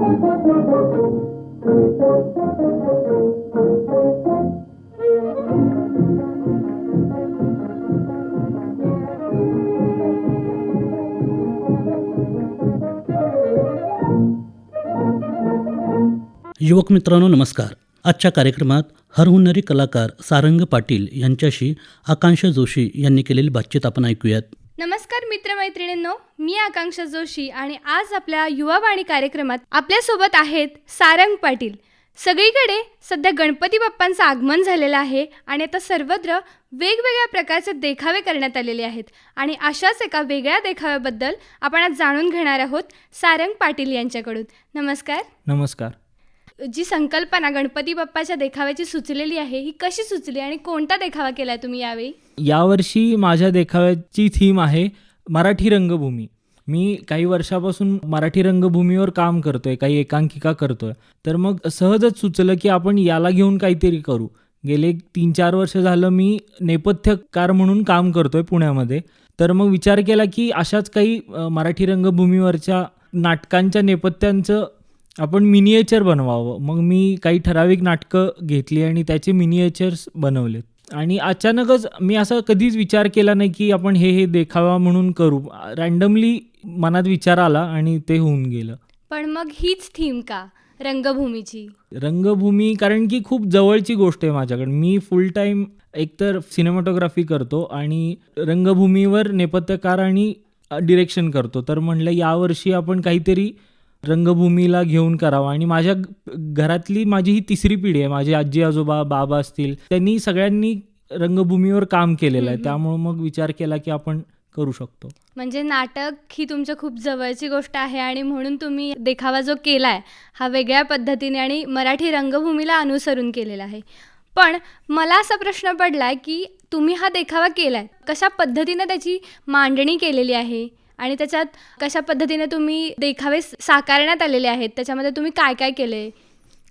युवक मित्रांनो नमस्कार. आजच्या कार्यक्रमात हरहुन्नरी कलाकार सारंग पाटील यांच्याशी आकांक्षा जोशी यांनी केलेली बातचीत आपण ऐकूयात. नमस्कार मित्रमैत्रिणींनो मी आकांक्षा जोशी आणि आज आपल्या युवावाणी कार्यक्रमात आपल्यासोबत आहेत सारंग पाटील. सगळीकडे सध्या गणपती बाप्पांचं आगमन झालेलं आहे आणि आता सर्वत्र वेगवेगळ्या प्रकारचे देखावे करण्यात आलेले आहेत. आणि अशाच एका वेगळ्या देखाव्याबद्दल आपण आज जाणून घेणार आहोत सारंग पाटील यांच्याकडून. नमस्कार. नमस्कार. जी संकल्पना गणपती बाप्पाच्या देखाव्याची सुचलेली आहे ही कशी सुचली आणि कोणता देखावा केलाय तुम्ही यावेळी? यावर्षी माझ्या देखाव्याची थीम आहे मराठी रंगभूमी. मी काही वर्षापासून मराठी रंगभूमीवर काम करतोय काही एकांकिका करतोय. तर मग सहजच सुचलं की आपण याला घेऊन काहीतरी करू. गेले तीन चार वर्ष झालं मी नेपथ्यकार म्हणून काम करतोय पुण्यामध्ये. तर मग विचार केला की अशाच काही मराठी रंगभूमीवरच्या नाटकांच्या नेपथ्यांचं आपण मिनिएचर बनवावं. मग मी काही ठराविक नाटकं घेतली आणि त्याचे मिनिएचर्स बनवलेत. आणि अचानकच मी असं कधीच विचार केला नाही की आपण हे हे देखावा म्हणून करू. रँडमली मनात विचार आला आणि ते होऊन गेलं. पण मग हीच थीम का? रंगभूमीची? रंगभूमी कारण की खूप जवळची गोष्ट आहे माझ्याकडे. मी फुल टाईम एकतर सिनेमॅटोग्राफी करतो आणि रंगभूमीवर नेपथ्यकार आणि डिरेक्शन करतो. तर म्हणलं यावर्षी आपण काहीतरी रंगभूमीला घेऊन करावं. आणि माझ्या घरातली माझी ही तिसरी पिढी आहे. माझे आजी आजोबा बाबा असतील त्यांनी सगळ्यांनी रंगभूमीवर काम केलेलं आहे. त्यामुळं मग विचार केला की आपण करू शकतो. म्हणजे नाटक ही तुमच्या खूप जवळची गोष्ट आहे आणि म्हणून तुम्ही देखावा जो केलाय हा वेगळ्या पद्धतीने आणि मराठी रंगभूमीला अनुसरून केलेला आहे. पण मला असा प्रश्न पडलाय की तुम्ही हा देखावा केलाय. कशा पद्धतीने त्याची मांडणी केलेली आहे? आणि त्याच्यात कशा पद्धतीने तुम्ही देखावे साकारण्यात आलेले आहेत? त्याच्यामध्ये तुम्ही काय काय केले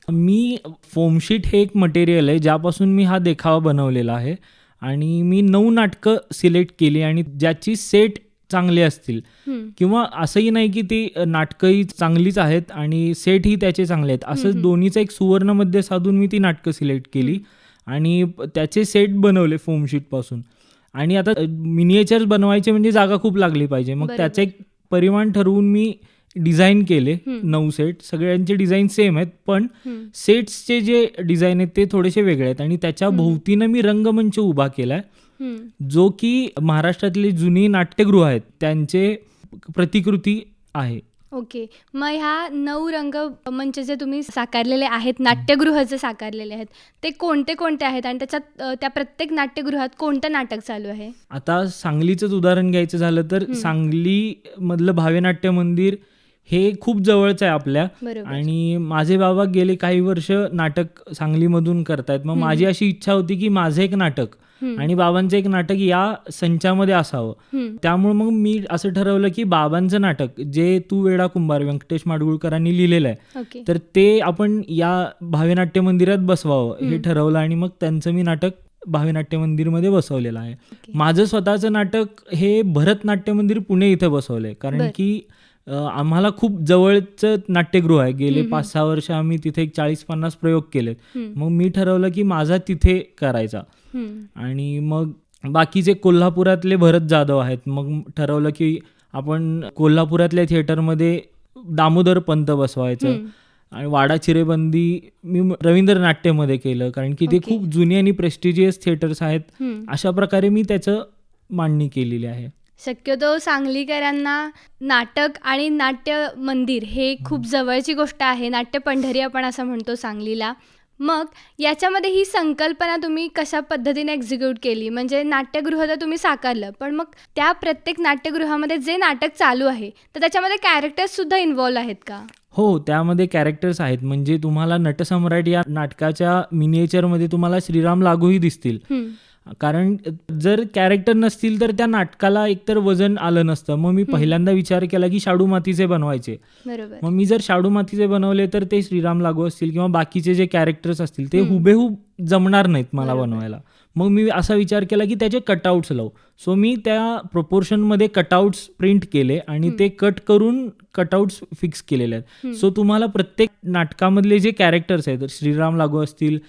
मी फोमशीट हे एक मटेरियल आहे ज्यापासून मी हा देखावा बनवलेला आहे. आणि मी नऊ नाटकं सिलेक्ट केली आणि ज्याची सेट चांगले असतील. किंवा असंही नाही की ती नाटकंही चांगलीच आहेत आणि सेटही त्याचे चांगले आहेत. असं दोन्हीचं एक सुवर्णमध्ये साधून मी ती नाटकं सिलेक्ट केली. आणि त्याचे सेट बनवले फोमशीटपासून. आणि आता मिनिएचर्स बनवायचे म्हणजे जागा खूप लागली पाहिजे. मग. त्याचे एक परिमाण ठरवून मी डिझाईन केले नऊ सेट सगळ्यांचे डिझाईन सेम आहेत पण सेट्सचे जे डिझाईन आहेत ते थोडेसे वेगळे आहेत. आणि त्याच्या भोवतीनं मी रंगमंच उभा केलाय. जो की महाराष्ट्रातली जुनी नाट्यगृह आहेत त्यांचे प्रतिकृती आहे. ओके. मग ह्या नऊ रंग मंच जे तुम्ही साकारलेले आहेत नाट्यगृह जे साकारलेले आहेत ते कोणते कोणते आहेत? आणि त्याच्यात त्या प्रत्येक नाट्यगृहात कोणतं नाटक चालू आहे? आता सांगलीचंच उदाहरण घ्यायचं झालं तर सांगली मधलं भावेनाट्य मंदिर हे खूप जवळचं आहे आपल्या. आणि माझे बाबा गेले काही वर्ष नाटक सांगलीमधून करतायत. मग माझी अशी इच्छा होती की माझं एक नाटक आणि बाबांचं एक नाटक या संचामध्ये असावं. त्यामुळे मग मी असं ठरवलं की बाबांचं नाटक जे तू वेडा कुंभार व्यंकटेश माडगुळकरांनी लिहिलेलं आहे तर ते आपण या भावेनाट्य मंदिरात बसवावं हे ठरवलं आणि मग त्यांचं मी नाटक भावेनाट्य मंदिरमध्ये बसवलेलं आहे. माझं स्वतःचं नाटक हे भरतनाट्य मंदिर पुणे इथं बसवलंय कारण. की आम्हाला खूप जवळचं नाट्यगृह आहे गेले पाच सहा वर्ष आम्ही तिथे एक चाळीस पन्नास प्रयोग केलेत. मग मी ठरवलं की माझा तिथे करायचा. आणि मग बाकीचे कोल्हापुरातले भरत जाधव आहेत मग ठरवलं की आपण कोल्हापुरातल्या थिएटरमध्ये दामोदर पंत बसवायचं. आणि वाडा चिरेबंदी मी रवींद्र नाट्यमध्ये केलं कारण की ते. खूप जुनी आणि प्रेस्टिजियस थिएटर्स आहेत. अशा प्रकारे मी त्याचं मांडणी केलेली आहे शक्यतो सांगलीकरांना नाटक आणि नाट्य मंदिर हे खूप जवळची गोष्ट आहे. नाट्य पंढरी आपण असं म्हणतो सांगलीला. मग याच्यामध्ये ही संकल्पना तुम्ही कशा पद्धतीने एक्झिक्यूट केली? म्हणजे नाट्यगृह तर तुम्ही साकारलं पण मग त्या प्रत्येक नाट्यगृहामध्ये जे नाटक चालू आहे तर त्याच्यामध्ये कॅरेक्टर्स सुद्धा इन्वॉल्व आहेत का? हो त्यामध्ये कॅरेक्टर्स आहेत. म्हणजे तुम्हाला नटसम्राट या नाटकाच्या मिनिएचरमध्ये तुम्हाला श्रीराम लागूही दिसतील. कारण जर कॅरेक्टर नसतील तर त्या नाटकाला एकतर वजन आलं नसतं. मग मी पहिल्यांदा विचार केला की शाडू मातीचे बनवायचे. मग मी जर शाडू मातीचे बनवले तर ते श्रीराम लागू असतील किंवा बाकीचे जे कॅरेक्टर्स असतील ते हुबेहूब जमणार नाहीत मला. बनवायला. मग मी असा विचार केला की त्याचे कटआउट्स लावू. सो मी त्या प्रोपोर्शनमध्ये कटआउट्स प्रिंट केले आणि ते कट करून कटआउट्स फिक्स केलेले आहेत. सो तुम्हाला प्रत्येक नाटकामधले जे कॅरेक्टर्स आहेत श्रीराम लागू असतील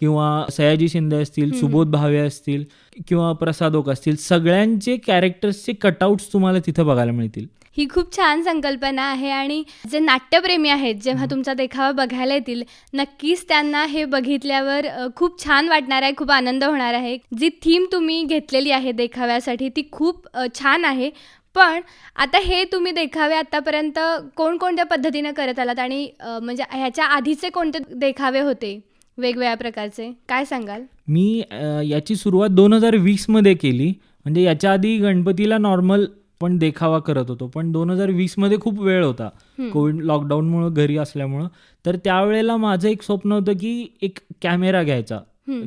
किंवा सयाजी शिंदे असतील सुबोध भावे असतील किंवा प्रसाद ओक असतील सगळ्यांचे कॅरेक्टर्सचे कटआउट्स तुम्हाला तिथं बघायला मिळतील. ही खूप छान संकल्पना आहे आणि जे नाट्यप्रेमी आहेत जेव्हा तुमचा देखावा बघायला येतील नक्कीच त्यांना हे बघितल्यावर खूप छान वाटणार आहे खूप आनंद होणार आहे. जी थीम तुम्ही घेतलेली आहे देखाव्यासाठी ती खूप छान आहे. पण आता हे तुम्ही देखावे आतापर्यंत कोणकोणत्या पद्धतीनं करत आलात? आणि म्हणजे ह्याच्या आधीचे कोणते देखावे होते? वेगवेगळ्या प्रकारचे. काय सांगाल? मी याची सुरुवात दोन हजार वीसमध्ये केली. म्हणजे याच्या आधी गणपतीला नॉर्मल पण देखावा करत होतो. पण दोन हजार वीसमध्ये खूप वेळ होता. कोविड लॉकडाऊनमुळं घरी असल्यामुळं. तर त्यावेळेला माझं एक स्वप्न होतं की एक कॅमेरा घ्यायचा.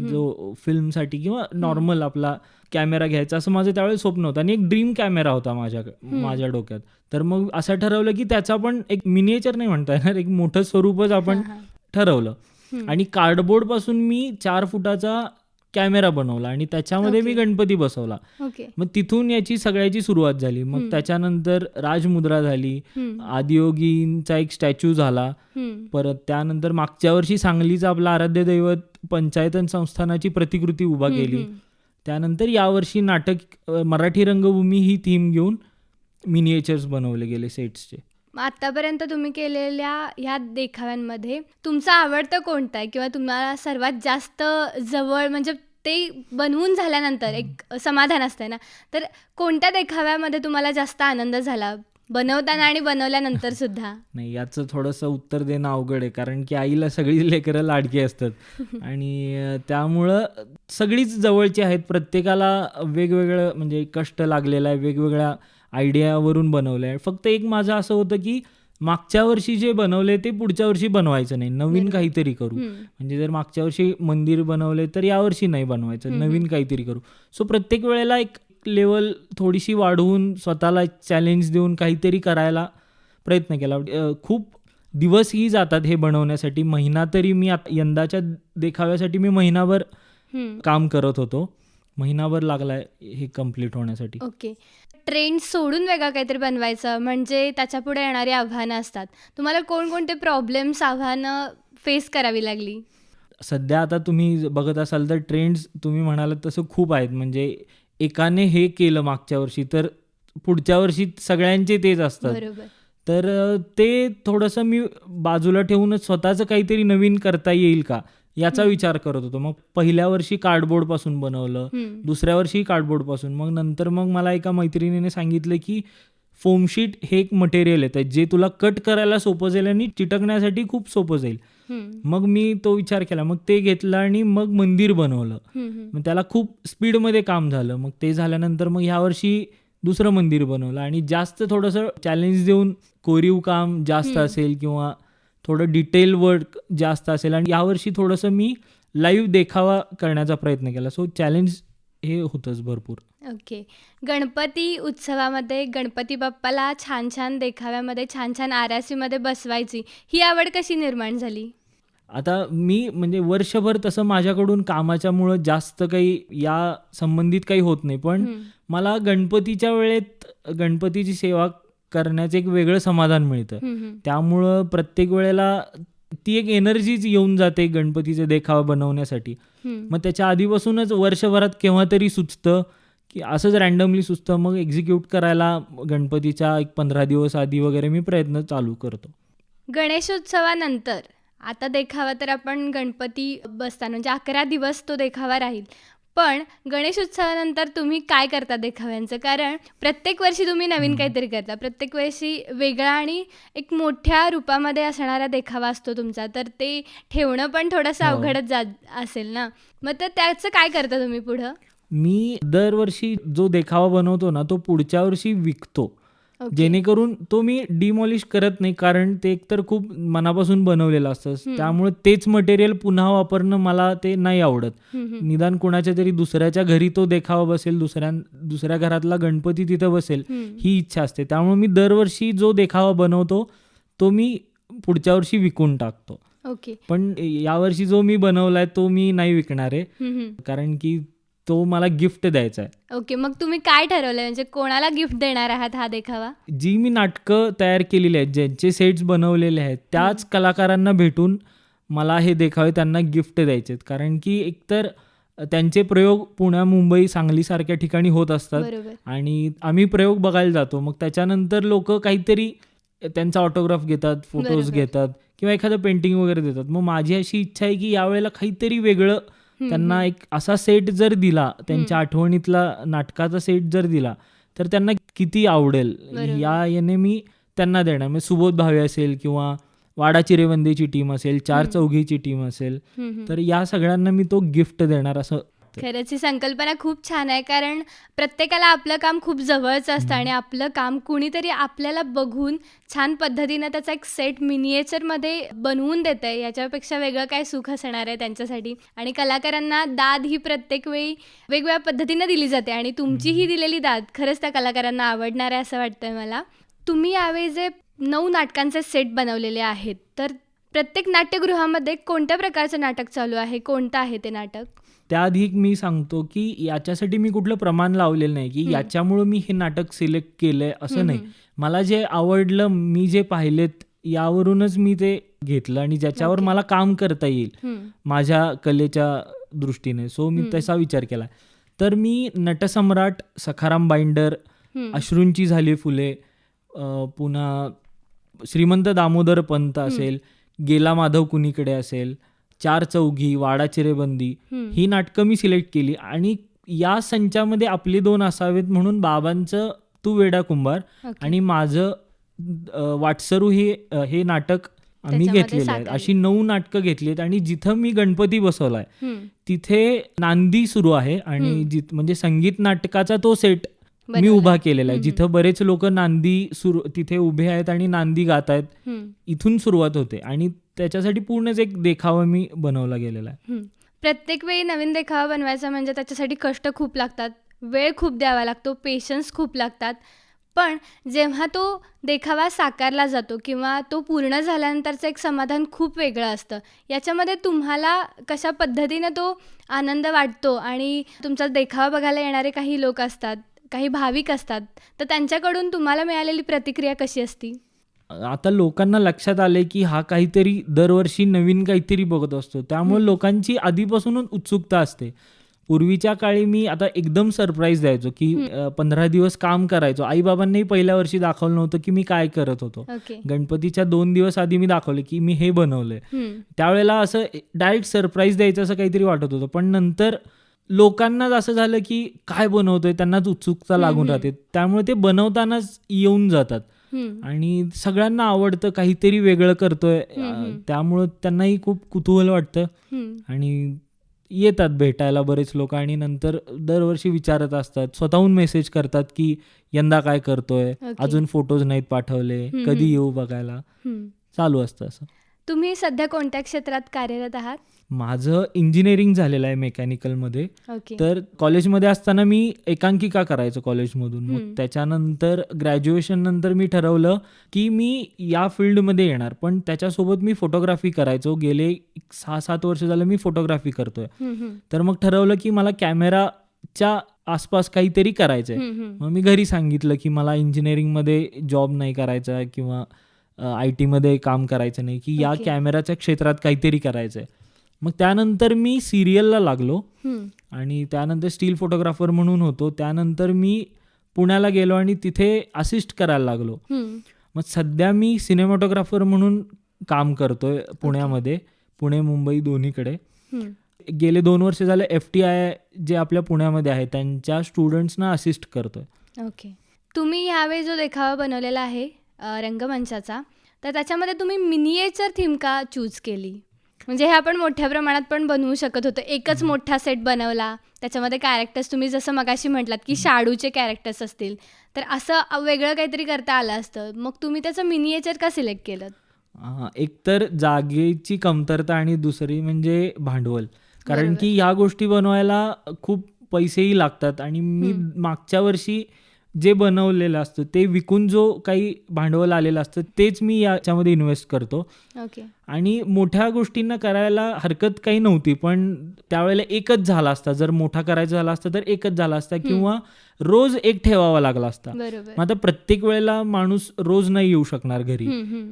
जो फिल्मसाठी किंवा नॉर्मल आपला कॅमेरा घ्यायचा असं माझं त्यावेळेस स्वप्न होतं. आणि एक ड्रीम कॅमेरा होता माझ्या माझ्या डोक्यात. तर मग असं ठरवलं की त्याचा पण एक मिनिएचर नाही म्हणता येणार. एक मोठं स्वरूपच आपण ठरवलं. आणि कार्डबोर्डपासून मी चार फुटाचा कॅमेरा बनवला आणि त्याच्यामध्ये मी गणपती बसवला. मग तिथून याची सगळ्याची सुरुवात झाली. मग त्याच्यानंतर राजमुद्रा झाली. आदियोगींचा एक स्टॅच्यू झाला. परत त्यानंतर मागच्या वर्षी सांगलीचा आपला आराध्य दैवत पंचायतन संस्थानाची प्रतिकृती उभा केली. त्यानंतर यावर्षी नाटक मराठी रंगभूमी ही थीम घेऊन मिनिएचर्स बनवले गेले सेट्सचे मग आतापर्यंत तुम्ही केलेल्या ह्या देखाव्यांमध्ये तुमचा आवडतं कोणता आहे? किंवा तुम्हाला सर्वात जास्त जवळ म्हणजे ते बनवून झाल्यानंतर एक समाधान असतं ना? तर कोणत्या देखाव्यामध्ये तुम्हाला जास्त आनंद झाला? बनवताना आणि बनवल्यानंतर सुद्धा. नाही याचं थोडंसं उत्तर देणं अवघड आहे कारण की आईला सगळी लेकरं लाडकी असतात. आणि त्यामुळं सगळीच जवळची आहेत. प्रत्येकाला वेगवेगळं म्हणजे कष्ट लागलेलं आहे. वेगवेगळ्या आयडियावरून बनवलं आहे फक्त एक माझं असं होतं की मागच्या वर्षी जे बनवले ते पुढच्या वर्षी बनवायचं नाही. नवीन काहीतरी करू. म्हणजे जर मागच्या वर्षी मंदिर बनवले तर यावर्षी नाही बनवायचं. नवीन काहीतरी करू. सो प्रत्येक वेळेला एक लेवल थोडीशी वाढवून स्वतःला चॅलेंज देऊन काहीतरी करायला प्रयत्न केला. खूप दिवसही जातात हे बनवण्यासाठी. महिना तरी मी यंदाच्या देखाव्यासाठी मी महिनाभर. काम करत होतो. महिनाभर लागलाय हे कंप्लीट होण्यासाठी. ओके ट्रेंड सोडून वेगळं काहीतरी बनवायचं म्हणजे त्याच्यापुढे येणारी आव्हानं असतात. तुम्हाला कोणकोणते प्रॉब्लेम्स आव्हानं फेस करावी लागली? सध्या आता तुम्ही बघत असाल तर ट्रेंड्स तुम्ही म्हणालात तसं खूप आहेत. म्हणजे एकाने हे केलं मागच्या वर्षी तर पुढच्या वर्षी सगळ्यांचे तेच असतात. तर ते थोडंसं मी बाजूला ठेवूनच स्वतःचं काहीतरी नवीन करता येईल का? याचा विचार करत होतो. मग पहिल्या वर्षी कार्डबोर्डपासून बनवलं. दुसऱ्या वर्षी कार्डबोर्डपासून. मग नंतर मग मला एका मैत्रिणीने सांगितलं की फोमशीट हे एक मटेरियल आहे जे तुला कट करायला सोपं जाईल आणि चिटकण्यासाठी खूप सोपं जाईल. मग मी तो विचार केला. मग ते घेतलं आणि मग मंदिर बनवलं. मग त्याला खूप स्पीडमध्ये काम झालं. मग ते झाल्यानंतर मग ह्यावर्षी दुसरं मंदिर बनवलं. आणि जास्त थोडंसं चॅलेंज देऊन कोरीव काम जास्त असेल किंवा थोडं डिटेल वर्क जास्त असेल आणि यावर्षी थोडंसं मी लाईव्ह देखावा करण्याचा प्रयत्न केला. सो चॅलेंज हे होतंच भरपूर. ओके गणपती उत्सवामध्ये गणपती बाप्पाला छान छान देखाव्यामध्ये छान छान आरासीमध्ये बसवायची ही आवड कशी निर्माण झाली? आता मी म्हणजे वर्षभर तसं माझ्याकडून कामाच्यामुळं जास्त काही या संबंधित काही होत नाही. पण. मला गणपतीच्या वेळेत गणपतीची सेवा करण्याचं एक वेगळं समाधान मिळतं. त्यामुळं प्रत्येक वेळेला ती एक एनर्जीच येऊन जाते गणपतीचे देखावा बनवण्यासाठी. मग त्याच्या आधीपासूनच वर्षभरात केव्हा तरी सुचतं की असंच रँडमली सुचतं मग एक्झिक्यूट करायला गणपतीच्या एक पंधरा दिवस आधी वगैरे मी प्रयत्न चालू करतो गणेशोत्सवानंतर आता देखावा तर आपण गणपती बसताना म्हणजे अकरा दिवस तो देखावा राहील पण गणेशोत्सवानंतर तुम्ही काय करता देखाव्यांचं? कारण प्रत्येक वर्षी तुम्ही नवीन काहीतरी करता. प्रत्येक वर्षी वेगळा आणि एक मोठ्या रूपामध्ये असणारा देखावा असतो तुमचा. तर ते ठेवणं पण थोडंसं हो. अवघडच जात असेल ना? मग तर त्याचं काय करता तुम्ही पुढं? मी दरवर्षी जो देखावा बनवतो ना तो पुढच्या वर्षी विकतो. जेणेकरून तो मी डिमॉलिश करत नाही कारण ते एकतर खूप मनापासून बनवलेलं असतं. त्यामुळे तेच मटेरियल पुन्हा वापरणं मला ते नाही आवडत. निदान कोणाच्या तरी दुसऱ्याच्या घरी तो देखावा बसेल दुसऱ्या दुसऱ्या घरातला गणपती तिथं बसेल. ही इच्छा असते त्यामुळे मी दरवर्षी जो देखावा बनवतो तो मी पुढच्या वर्षी विकून टाकतो ओके पण यावर्षी जो मी बनवलाय तो मी नाही विकणार आहे. कारण की तो मला गिफ्ट द्यायचा आहे. ओके मग तुम्ही काय ठरवलंय? म्हणजे कोणाला गिफ्ट देणार आहात हा देखावा? जी मी नाटकं तयार केलेली आहेत ज्यांचे सेट्स बनवलेले आहेत त्याच कलाकारांना भेटून मला हे देखावे त्यांना गिफ्ट द्यायचे आहेत. कारण की एकतर त्यांचे प्रयोग पुण्या मुंबई सांगलीसारख्या ठिकाणी होत असतात आणि आम्ही प्रयोग बघायला जातो. मग त्याच्यानंतर लोक काहीतरी त्यांचा ऑटोग्राफ घेतात फोटोज. घेतात किंवा एखादं पेंटिंग वगैरे देतात. मग माझी अशी इच्छा आहे की यावेळेला काहीतरी वेगळं त्यांना. एक असा सेट जर दिला त्यांच्या आठवणीतला नाटकाचा सेट जर दिला तर त्यांना किती आवडेल. या याने मी त्यांना देणार म्हणजे सुबोध भावे असेल किंवा वाडा चिरेबंदीची टीम असेल चार. चौघीची टीम असेल. तर या सगळ्यांना मी तो गिफ्ट देणार असं खरंच ही संकल्पना खूप छान आहे कारण प्रत्येकाला आपलं काम खूप जवळचं असतं आणि आपलं काम कुणीतरी आपल्याला बघून छान पद्धतीनं त्याचा एक सेट मिनिएचरमध्ये बनवून देत आहे याच्यापेक्षा वेगळं काय सुख असणार आहे त्यांच्यासाठी? आणि कलाकारांना दाद ही प्रत्येक वेळी वेगवेगळ्या पद्धतीनं दिली जाते आणि तुमची ही दिलेली दाद. खरंच त्या कलाकारांना आवडणार आहे असं वाटतंय मला. तुम्ही यावेळी जे नऊ नाटकांचे सेट बनवलेले आहेत तर प्रत्येक नाट्यगृहामध्ये कोणत्या प्रकारचं नाटक चालू आहे? कोणतं आहे ते नाटक? त्याआधी मी सांगतो की याच्यासाठी मी कुठलं प्रमाण लावलेलं नाही की. याच्यामुळं मी हे नाटक सिलेक्ट केलंय असं नाही मला जे आवडलं मी जे पाहिलेत यावरूनच मी ते घेतलं आणि ज्याच्यावर. मला काम करता येईल. माझ्या कलेच्या दृष्टीने सो मी. तसा विचार केला तर मी नटसम्राट सखाराम बाइंडर. अश्रूंची झाली फुले पुन्हा श्रीमंत दामोदर पंत असेल गेला माधव कुणीकडे असेल चार चौघी वाडा चिरेबंदी. ही नाटकं मी सिलेक्ट केली आणि या संचामध्ये आपली दोन असावेत म्हणून बाबांचं तू वेडा कुंभार. आणि माझं वाटसरू हे हे नाटक आम्ही घेतलेलं आहे साकारलं. अशी नऊ नाटकं घेतली आहेत आणि जिथं मी गणपती बसवलाय. तिथे नांदी सुरू आहे आणि. जिथ म्हणजे संगीत नाटकाचा तो सेट मी. उभा केलेला आहे. जिथं बरेच लोक नांदी सुरू तिथे उभे आहेत आणि नांदी गात आहेत. इथून सुरुवात होते आणि त्याच्यासाठी पूर्णच एक देखावा मी बनवला गेलेला आहे. प्रत्येक वेळी नवीन देखावा बनवायचा म्हणजे त्याच्यासाठी कष्ट खूप लागतात वेळ खूप द्यावा लागतो पेशन्स खूप लागतात. पण जेव्हा तो देखावा साकारला जातो किंवा तो पूर्ण झाल्यानंतरचं एक समाधान खूप वेगळं असतं. याच्यामध्ये तुम्हाला कशा पद्धतीनं तो आनंद वाटतो आणि तुमचा देखावा बघायला येणारे काही लोक असतात काही भाविक असतात तर त्यांच्याकडून तुम्हाला मिळालेली प्रतिक्रिया कशी असती? आता लोकांना लक्षात आले की हा काहीतरी दरवर्षी नवीन काहीतरी बघत असतो. त्यामुळे लोकांची आधीपासूनच उत्सुकता असते. पूर्वीच्या काळी मी आता एकदम सरप्राईज द्यायचो की पंधरा दिवस काम करायचो. आईबाबांनाही पहिल्या वर्षी दाखवलं नव्हतं की मी काय करत होतो. ओके. गणपतीच्या दोन दिवस आधी मी दाखवले की मी हे बनवलंय. त्यावेळेला असं डायरेक्ट सरप्राईज द्यायचं असं काहीतरी वाटत होतं. पण नंतर लोकांनाच असं झालं की काय बनवतोय? त्यांनाच उत्सुकता लागून. राहते. त्यामुळे ते बनवतानाच येऊन जातात. आणि सगळ्यांना आवडतं काहीतरी वेगळं करतोय त्यामुळं त्यांनाही खूप कुतूहल वाटतं. आणि येतात भेटायला बरेच लोक आणि नंतर दरवर्षी विचारत असतात स्वतःहून मेसेज करतात की यंदा काय करतोय. अजून फोटोज नाहीत पाठवले कधी. येऊ बघायला. चालू असतं असं तुम्ही सध्या कोणत्या क्षेत्रात कार्यरत आहात? माझं इंजिनिअरिंग झालेलं आहे मेकॅनिकलमध्ये ओके तर कॉलेजमध्ये असताना मी एकांकिका करायचो कॉलेजमधून मग हम्म. त्याच्यानंतर ग्रॅज्युएशन नंतर मी ठरवलं की मी या फील्डमध्ये येणार. पण त्याच्यासोबत मी फोटोग्राफी करायचो. गेले एक सहा सात वर्ष झालं मी फोटोग्राफी करतोय. हम्म, हम्म. तर मग ठरवलं की मला कॅमेराच्या आसपास काहीतरी करायचं आहे हम्म, हम्म. मग मी घरी सांगितलं की मला इंजिनिअरिंगमध्ये जॉब नाही करायचा किंवा आय टीमध्ये काम करायचं नाही की या. कॅमेराच्या क्षेत्रात काहीतरी करायचं आहे मग त्यानंतर मी सिरियलला लागलो. आणि त्यानंतर स्टील फोटोग्राफर म्हणून होतो त्यानंतर मी पुण्याला गेलो आणि तिथे असिस्ट करायला लागलो. मग सध्या मी सिनेमॅटोग्राफर म्हणून काम करतोय पुण्यामध्ये पुणे मुंबई दोन्हीकडे. गेले दोन वर्ष झाले एफ टी आय जे आपल्या पुण्यामध्ये आहे त्यांच्या स्टुडंट्सना असिस्ट करतोय ओके तुम्ही यावेळी जो देखावा बनवलेला आहे रंगमंचाचा. तर त्याच्यामध्ये तुम्ही मिनिएचर थीम का चूज केली? म्हणजे हे आपण मोठ्या प्रमाणात पण बनवू शकत होतो. एकच मोठा सेट बनवला. त्याच्यामध्ये कॅरेक्टर्स तुम्ही जसं मगाशी म्हटलात की शाडूचे कॅरेक्टर्स असतील. तर असं वेगळं काहीतरी करता आलं असतं. मग तुम्ही त्याचं मिनिएचर का सिलेक्ट केलं? अं, एकतर जागेची कमतरता आणि दुसरी म्हणजे भांडवल. कारण. की ह्या गोष्टी बनवायला खूप पैसेही लागतात आणि मी मागच्या वर्षी जे बनवलेलं असतं ते विकून जो काही भांडवल आलेलं असतं तेच मी याच्यामध्ये इन्व्हेस्ट करतो. ओके आणि मोठ्या गोष्टींना करायला हरकत काही नव्हती पण त्यावेळेला एकच झाला असता. जर मोठा करायचा झाला असता तर एकच झाला असता किंवा रोज एक ठेवावा लागला असता. मग आता प्रत्येक वेळेला माणूस रोज नाही येऊ शकणार घरी.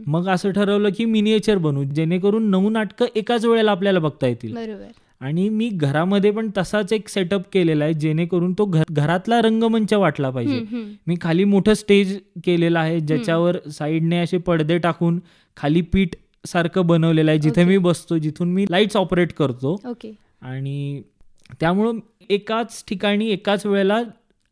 मग असं ठरवलं की मिनिएचर बनवू जेणेकरून नऊ नाटकं एकाच वेळेला आपल्याला बघता येतील. बरोबर. आणि मी घरामध्ये पण तसाच एक सेटअप केलेला आहे जेणेकरून तो घर घरातला रंगमंच वाटला पाहिजे. मी खाली मोठं स्टेज केलेलं आहे ज्याच्यावर साईडने असे पडदे टाकून खाली पीठ सारखं बनवलेलं आहे जिथे. मी बसतो जिथून मी लाईट्स ऑपरेट करतो ओके आणि त्यामुळं एकाच ठिकाणी एकाच वेळेला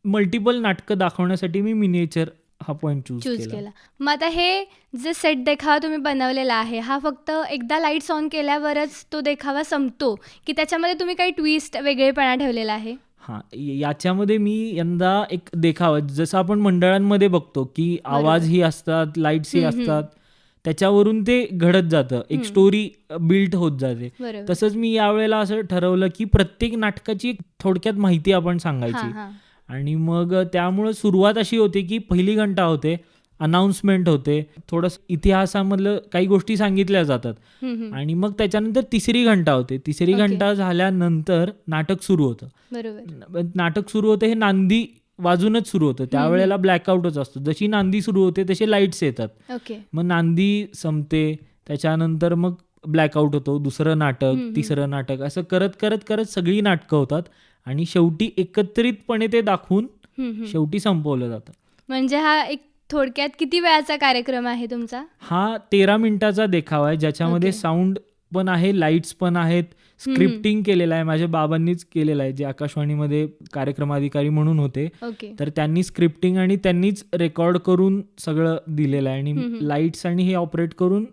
मल्टिपल नाटकं दाखवण्यासाठी मी मिनिएचर हा पॉईंट चूज केला. मग आता हे जे सेट देखावा तुम्ही बनवलेला आहे हा फक्त एकदा लाईट्स ऑन केल्यावरच तो देखावा संपतो की त्याच्यामध्ये तुम्ही काही ट्विस्ट वेगळेपणा ठेवलेला आहे? हां याच्यामध्ये मी यंदा एक देखावा जसं आपण मंडळांमध्ये बघतो की आवाज ही असतात लाईट्स ही. असतात त्याच्यावरून ते घडत जातं एक स्टोरी बिल्ड होत जाते. तसंच मी यावेळेला असं ठरवलं की प्रत्येक नाटकाची थोडक्यात माहिती आपण हां सांगायची हां. आणि मग त्यामुळं सुरुवात अशी होते की पहिली घंटा होते अनाऊन्समेंट होते थोडंसं इतिहासामधलं काही गोष्टी सांगितल्या जातात. आणि मग त्याच्यानंतर तिसरी घंटा होते. तिसरी ओके. घंटा झाल्यानंतर नाटक सुरू होतं. नाटक सुरू होतं हे नांदी वाजूनच सुरू होतं. त्यावेळेला ब्लॅकआउटच असतो. जशी नांदी सुरू होते तसे लाईट्स येतात. मग नांदी संपते त्याच्यानंतर मग ब्लॅकआउट होतो दुसरं नाटक. तिसरं नाटक असं करत करत करत सगळी नाटकं होतात. आणि शेवटी एकत्रितपणे ते दाखवून. शेवटी संपवलं जातं म्हणजे हा एक थोडक्यात किती वेळाचा कार्यक्रम आहे तुमचा हा तेरा मिनिटाचा देखावा आहे ज्याच्यामध्ये. साऊंड पण आहे लाईट्स पण आहेत स्क्रिप्टिंग केलेलं आहे माझ्या बाबांनीच केलेलं आहे जे आकाशवाणीमध्ये कार्यक्रमाधिकारी म्हणून होते तर त्यांनी स्क्रिप्टिंग आणि त्यांनीच रेकॉर्ड करून सगळं दिलेलं आहे आणि. लाईट्स आणि हे ऑपरेट करून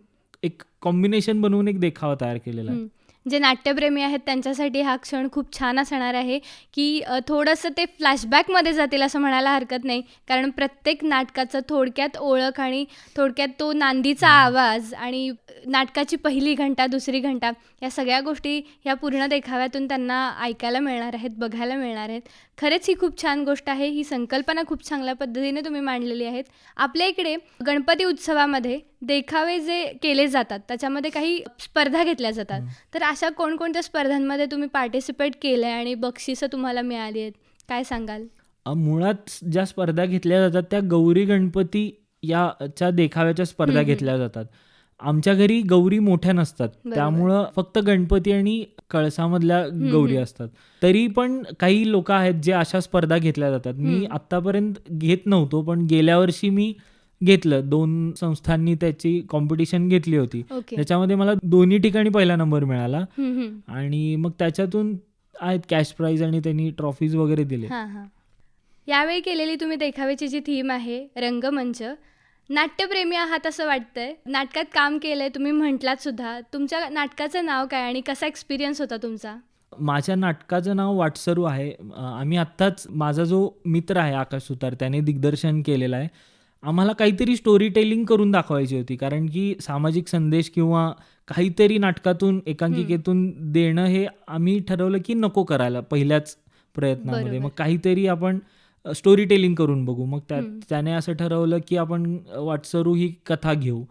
एक कॉम्बिनेशन बनवून एक देखावा तयार केलेला आहे. जे नाट्यप्रेमी आहेत त्यांच्यासाठी हा क्षण खूप छान असणार आहे की थोडंसं ते फ्लॅशबॅकमध्ये जातील असं म्हणायला हरकत नाही. कारण प्रत्येक नाटकाचं थोडक्यात ओळख आणि थोडक्यात तो नांदीचा आवाज आणि नाटकाची पहिली घंटा दुसरी घंटा या सगळ्या गोष्टी या पूर्ण देखाव्यातून त्यांना ऐकायला मिळणार आहेत बघायला मिळणार आहेत. खरंच ही खूप छान गोष्ट आहे. ही संकल्पना खूप चांगल्या पद्धतीने तुम्ही मांडलेली आहेत. आपल्या इकडे गणपती उत्सवामध्ये देखावे जे केले जातात त्याच्यामध्ये काही स्पर्धा घेतल्या जातात तर अशा कोणकोणत्या स्पर्धांमध्ये तुम्ही पार्टिसिपेट केलं आहे आणि बक्षिसं तुम्हाला मिळाली आहेत काय सांगाल मुळात ज्या स्पर्धा घेतल्या जातात त्या गौरी गणपती याच्या देखाव्याच्या स्पर्धा. घेतल्या जातात आमच्या घरी गौरी मोठ्या नसतात. त्यामुळं फक्त गणपती आणि कळसामधल्या गौरी. असतात तरी पण काही लोक आहेत जे अशा स्पर्धा घेतल्या जातात मी. आतापर्यंत घेत नव्हतो पण गेल्या वर्षी मी घेतलं. दोन संस्थांनी त्याची कॉम्पिटिशन घेतली होती. त्याच्यामध्ये मला दोन्ही ठिकाणी पहिला नंबर मिळाला. आणि मग त्याच्यातून आहेत कॅश प्राईज आणि त्यांनी ट्रॉफीज वगैरे दिले. हां हां. यावेळी केलेली तुम्ही देखाव्याची जी थीम आहे रंगमंच नाट्यप्रेमी आहात असं वाटतंय. नाटकात काम केलं आहे तुम्ही म्हटलात सुद्धा. तुमच्या नाटकाचं नाव काय आणि कसा एक्सपिरियन्स होता तुमचा? माझ्या नाटकाचं नाव वाटसरू आहे. आम्ही आत्ताच माझा जो मित्र आहे आकाश सुतार त्याने दिग्दर्शन केलेलं आहे. आम्हाला काहीतरी स्टोरी टेलिंग करून दाखवायची होती कारण की सामाजिक संदेश किंवा काहीतरी नाटकातून एकांकिकेतून देणं हे आम्ही ठरवलं की नको करायला पहिल्याच प्रयत्नामध्ये. मग काहीतरी आपण स्टोरी टेलिंग करून बघू मग त्या. त्याने असं ठरवलं की आपण वाटसरू ही कथा घेऊ.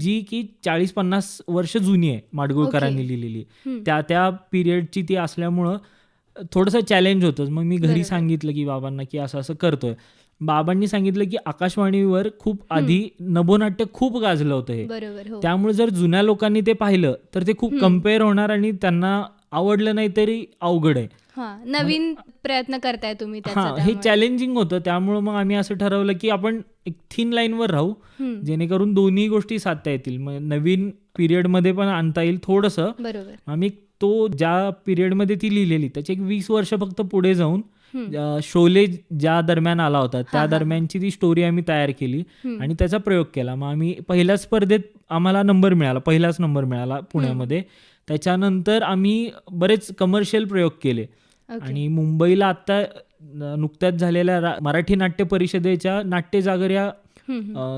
जी की चाळीस पन्नास वर्ष जुनी आहे माडगुळकरांनी. लिहिलेली. त्या त्या पिरियडची ती असल्यामुळं थोडंसं चॅलेंज होतंच मग मी घरी. सांगितलं की बाबांना की असं असं करतोय बाबांनी सांगितलं की आकाशवाणीवर खूप आधी नभोनाट्य खूप गाजलं होतं हे. हो. त्यामुळे जर जुन्या लोकांनी ते पाहिलं तर ते खूप. कंपेअर होणार आणि त्यांना आवडलं नाही तरी अवघड आहे. हां नवीन प्रयत्न करताय तुम्ही हा हे. चॅलेंजिंग होतं त्यामुळं मग आम्ही असं ठरवलं की आपण एक थिन लाईनवर राहू. जेणेकरून दोन्ही गोष्टी साधता येतील. नवीन पिरियडमध्ये पण आणता येईल थोडंसं. आम्ही तो ज्या पिरियडमध्ये ती लिहिलेली त्याची एक वीस वर्ष फक्त पुढे जाऊन शोले ज्या दरम्यान आला होता त्या. दरम्यानची ती स्टोरी आम्ही तयार केली. आणि त्याचा प्रयोग केला. मग आम्ही पहिल्याच स्पर्धेत आम्हाला नंबर मिळाला पहिलाच नंबर मिळाला पुण्यामध्ये. त्याच्यानंतर आम्ही बरेच कमर्शियल प्रयोग केले. आणि मुंबईला आत्ता नुकत्याच झालेल्या मराठी नाट्य परिषदेच्या नाट्य जागर या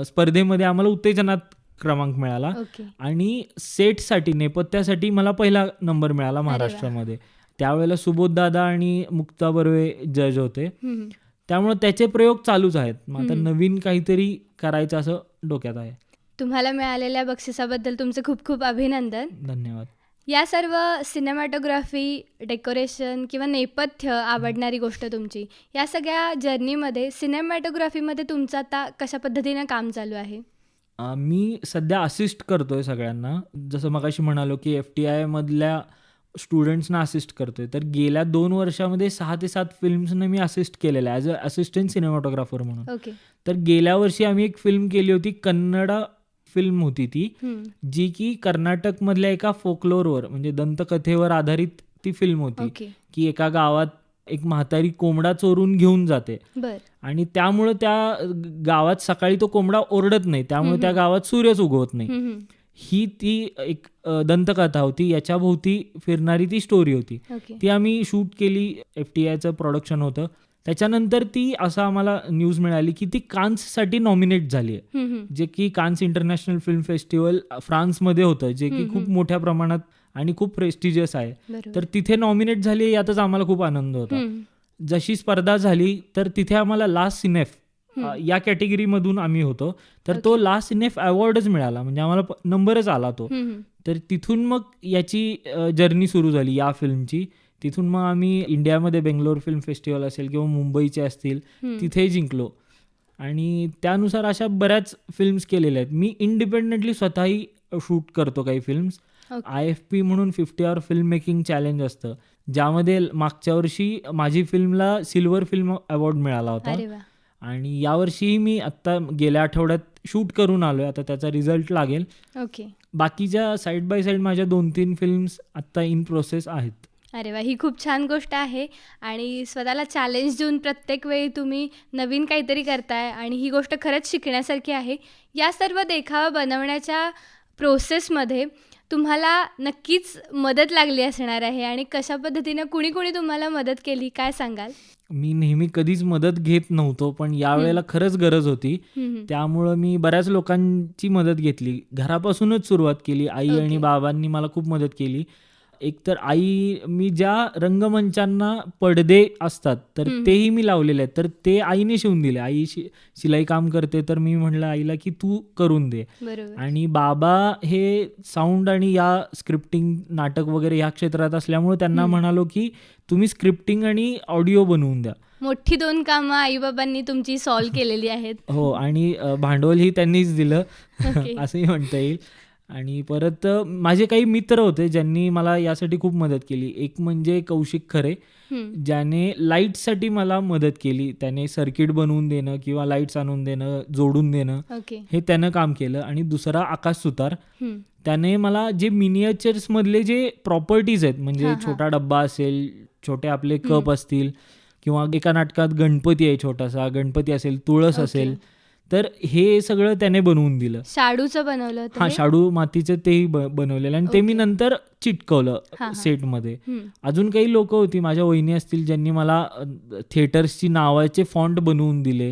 स्पर्धेमध्ये आम्हाला उत्तेजनात क्रमांक मिळाला. आणि सेटसाठी नेपथ्यासाठी मला पहिला नंबर मिळाला. महाराष्ट्रामध्ये. त्यावेळेला सुबोध दादा आणि मुक्ता बर्वे जज होते. त्यामुळे त्याचे प्रयोग चालूच आहेत. मग आता. नवीन काहीतरी करायचं असं डोक्यात आहे. तुम्हाला मिळालेल्या बक्षिसाबद्दल तुमचे खूप खूप अभिनंदन. धन्यवाद. या सर्व सिनेमॅटोग्राफी डेकोरेशन किंवा नेपथ्य आवडणारी गोष्ट तुमची या सगळ्या जर्नीमध्ये सिनेमॅटोग्राफीमध्ये तुमचं आता कशा पद्धतीनं काम चालू आहे? मी सध्या असिस्ट करतोय सगळ्यांना. जसं मगाशी म्हणालो की एफ टी आयमधल्या स्टुडंट्सना असिस्ट करतोय. तर गेल्या दोन वर्षामध्ये सहा ते सात फिल्म्सना मी असिस्ट केलेलं आहे ॲज अ असिस्टंट सिनेमॅटोग्राफर म्हणून. ओके. तर गेल्या वर्षी आम्ही एक फिल्म केली होती कन्नडा फिल्म होती ती हम्म. जी की कर्नाटकमधल्या एका फोकलोरवर म्हणजे दंतकथेवर आधारित ती फिल्म होती. ओके. की एका गावात एक म्हातारी कोंबडा चोरून घेऊन जाते. आणि त्यामुळं त्या गावात सकाळी तो कोंबडा ओरडत नाही त्यामुळे त्या गावात सूर्यच उगवत नाही. ही ती एक दंतकथा होती. याच्या भोवती फिरणारी ती स्टोरी होती. ओके ती आम्ही शूट केली एफ टी आयचं प्रोडक्शन होतं. त्याच्यानंतर ती असं आम्हाला न्यूज मिळाली की ती कान्ससाठी नॉमिनेट झाली आहे. जे की कान्स इंटरनॅशनल फिल्म फेस्टिवल फ्रान्समध्ये होतं जे की खूप मोठ्या प्रमाणात आणि खूप प्रेस्टिजियस आहे. तर तिथे नॉमिनेट झाली यातच आम्हाला खूप आनंद होता. जशी स्पर्धा झाली तर तिथे आम्हाला लास्ट सिनेफ. या कॅटेगरीमधून आम्ही होतो. तर तो लास्ट सिनेफ अवॉर्डच मिळाला. म्हणजे आम्हाला नंबरच आला तो. तर तिथून मग याची जर्नी सुरू झाली या फिल्मची तिथून मग आम्ही इंडियामध्ये बेंगलोर फिल्म फेस्टिवल असेल किंवा मुंबईचे असतील. तिथे जिंकलो. आणि त्यानुसार अशा बऱ्याच फिल्म्स केलेल्या आहेत. मी इंडिपेंडेंटली स्वतःही शूट करतो काही फिल्म्स. आय एफ पी म्हणून fifty hour film making challenge असतं. ज्यामध्ये मागच्या वर्षी माझी फिल्मला सिल्वर फिल्म अवॉर्ड मिळाला होता. आणि यावर्षीही मी आत्ता गेल्या आठवड्यात शूट करून आलोय. आता त्याचा रिझल्ट लागेल. ओके. बाकीच्या साईड बाय साईड माझ्या दोन तीन फिल्म्स आत्ता इन प्रोसेस आहेत. अरे वा ही खूप छान गोष्ट आहे आणि स्वतःला चॅलेंज देऊन प्रत्येक वेळी तुम्ही नवीन काहीतरी करताय आणि ही गोष्ट खरंच शिकण्यासारखी आहे. या सर्व देखावा बनवण्याच्या प्रोसेसमध्ये तुम्हाला नक्कीच मदत लागली असणार आहे आणि कशा पद्धतीनं कुणी कुणी तुम्हाला मदत केली काय सांगाल? मी नेहमी कधीच मदत घेत नव्हतो पण यावेळेला खरंच गरज होती. त्यामुळं मी बऱ्याच लोकांची मदत घेतली. घरापासूनच सुरुवात केली. आई. आणि बाबांनी मला खूप मदत केली. एकतर आई मी ज्या रंगमंचांना पडदे असतात तर. तेही मी लावलेले आहेत. तर ते आईने शिवून दिले. आई शि शिलाई काम करते तर मी म्हटलं आईला की तू करून दे. आणि बाबा हे साऊंड आणि या स्क्रिप्टिंग नाटक वगैरे या क्षेत्रात असल्यामुळे त्यांना. म्हणालो की तुम्ही स्क्रिप्टिंग आणि ऑडिओ बनवून द्या. मोठी दोन कामं आईबाबांनी तुमची सॉल्व्ह केलेली आहेत. हो आणि अ, भांडवलही त्यांनीच दिलं. असंही म्हणता येईल. आणि परत माझे काही मित्र होते ज्यांनी मला यासाठी खूप मदत केली. एक म्हणजे कौशिक खरे ज्याने लाईट्ससाठी मला मदत केली. त्याने सर्किट बनवून देणं किंवा लाईट्स आणून देणं जोडून देणं हे त्यानं काम केलं. आणि दुसरा आकाश सुतार त्याने मला जे मिनिएचर्समधले जे प्रॉपर्टीज आहेत म्हणजे. छोटा डब्बा असेल छोटे आपले कप असतील किंवा एका नाटकात गणपती आहे छोटासा गणपती असेल तुळस ओके. असेल तर हे सगळं त्याने बनवून दिलं शाडूचं बनवलं हा? शाडू मातीचं तेही ब- बनवलेलं आणि ते मी. नंतर चिटकवलं. सेटमध्ये अजून काही लोक होती माझ्या वहिनी असतील ज्यांनी मला थिएटर्सची नावाचे फॉन्ट बनवून दिले.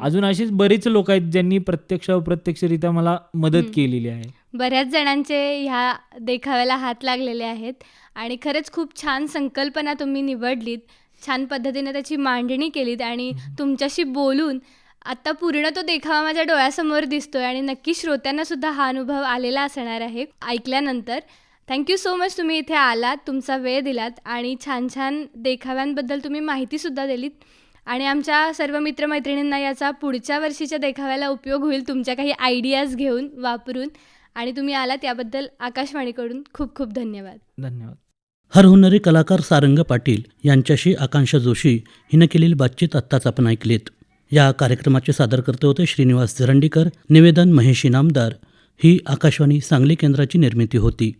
अजून असेच बरेच लोक आहेत ज्यांनी प्रत्यक्ष अप्रत्यक्षरित्या मला मदत. केलेली आहे बऱ्याच जणांचे ह्या देखाव्याला हात लागलेले आहेत आणि खरंच खूप छान संकल्पना तुम्ही निवडलीत छान पद्धतीने त्याची मांडणी केलीत आणि तुमच्याशी बोलून आत्ता पूर्ण तो देखावा माझ्या डोळ्यासमोर दिसतोय आणि नक्की श्रोत्यांना सुद्धा हा अनुभव आलेला असणार आहे ऐकल्यानंतर. थँक्यू सो मच तुम्ही इथे आलात तुमचा वेळ दिलात आणि छान छान देखाव्यांबद्दल तुम्ही माहितीसुद्धा दिलीत. आणि आमच्या सर्व मित्रमैत्रिणींना याचा पुढच्या वर्षीच्या देखाव्याला उपयोग होईल तुमच्या काही आयडियाज घेऊन वापरून. आणि तुम्ही आलात याबद्दल आकाशवाणीकडून खूप खूप धन्यवाद. धन्यवाद. हरहुन्नरी कलाकार सारंग पाटील यांच्याशी आकांक्षा जोशी हिनं केलेली बातचीत आत्ताच आपण ऐकलीत. या कार्यक्रमाचे सादर करते होते श्रीनिवास झरंडीकर निवेदन महेश इनामदार ही आकाशवाणी सांगली केंद्राची निर्मिती होती.